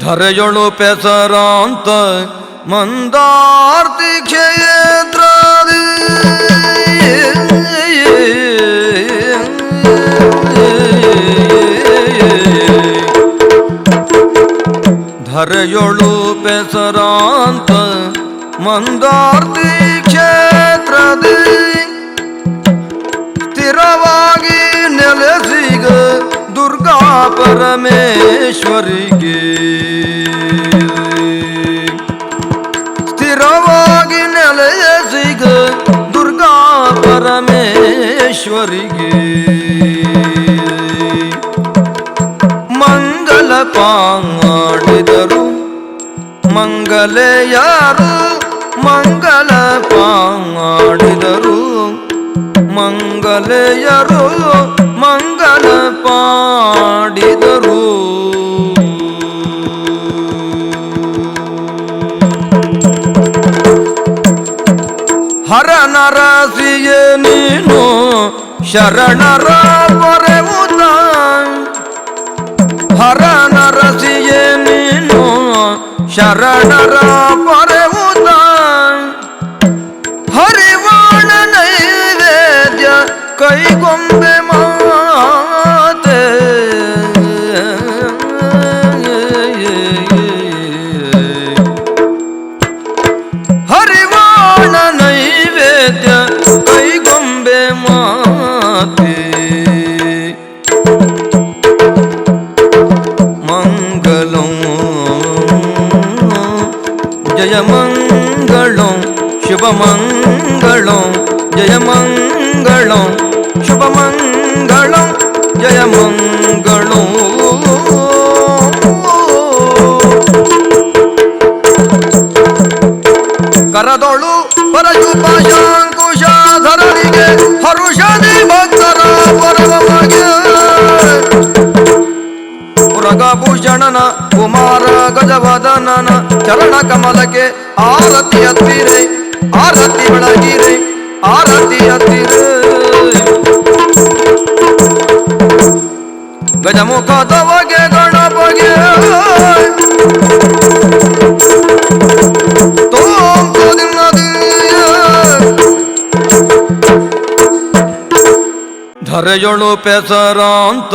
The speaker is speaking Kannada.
ಧರೆಯೊಳು ಪೆಸರಾಂತ ಮಂದಾರ್ತಿ ಕ್ಷೇತ್ರದಿ ಧರೆಯೊಳು ಪೆಸರಾಂತ ಮಂದಾರ್ತಿ ಕ್ಷೇತ್ರದಿ ಸ್ಥಿರವಾಗಿ ನೆಲೆಸಿಗ ದುರ್ಗಾ ಪರಮೇಶ್ವರಿಗೆ ನೆಲೆಸಿಗ ದುರ್ಗಾ ಪರಮೇಶ್ವರಿಗೆ. ಮಂಗಲ ಪಾಂಗಾಡಿದರು. ಮಂಗಲೆಯರು ಮಂಗಲ ಪಾಂಗಾಡಿದರು. ಮಂಗಲೆಯರು ಮಂಗಲ ಪಾಡಿದರು. ನರಸಿಯ ನೀನು ಶರಣರ ಪೊರೆವುದ ಹರ ನರಸಿಯ ನೀನು ಶರಣರ ಪೊರೆವುದ ಹರಿವಾಣ ನೈವೇದ್ಯ ಕೈಗೊಂಬೆ ಜಯ ಮಂಗಳಂ ಶುಭ ಮಂಗಳಂ ಜಯ ಮಂಗಳಂ ಶುಭ ಮಂಗಳಂ ಜಯ ಮಂಗಳಂ ಕರದೊಳು ಪರಯುಪ ಶಾಂಕುಶಾಧರರಿಗೆ ಹರುಷದಿ ಪುರಗಭೂಷಣನ ಕುಮಾರ ಗಜವದನನ ಚರಣ ಕಮಲಕ್ಕೆ ಆರತಿ ಹತ್ತಿರೆ ಆರತಿ ಬೆಳಗಿರೆ ಆರತಿ ಹತ್ತಿರೆ ಗಜಮುಖದವಗೆ ಗಣಪಗೆ ತೋಂ ತೋದಿನ್ನದಿಯ ಧರೆಯೊಳು ಪೆಸರಾಂತ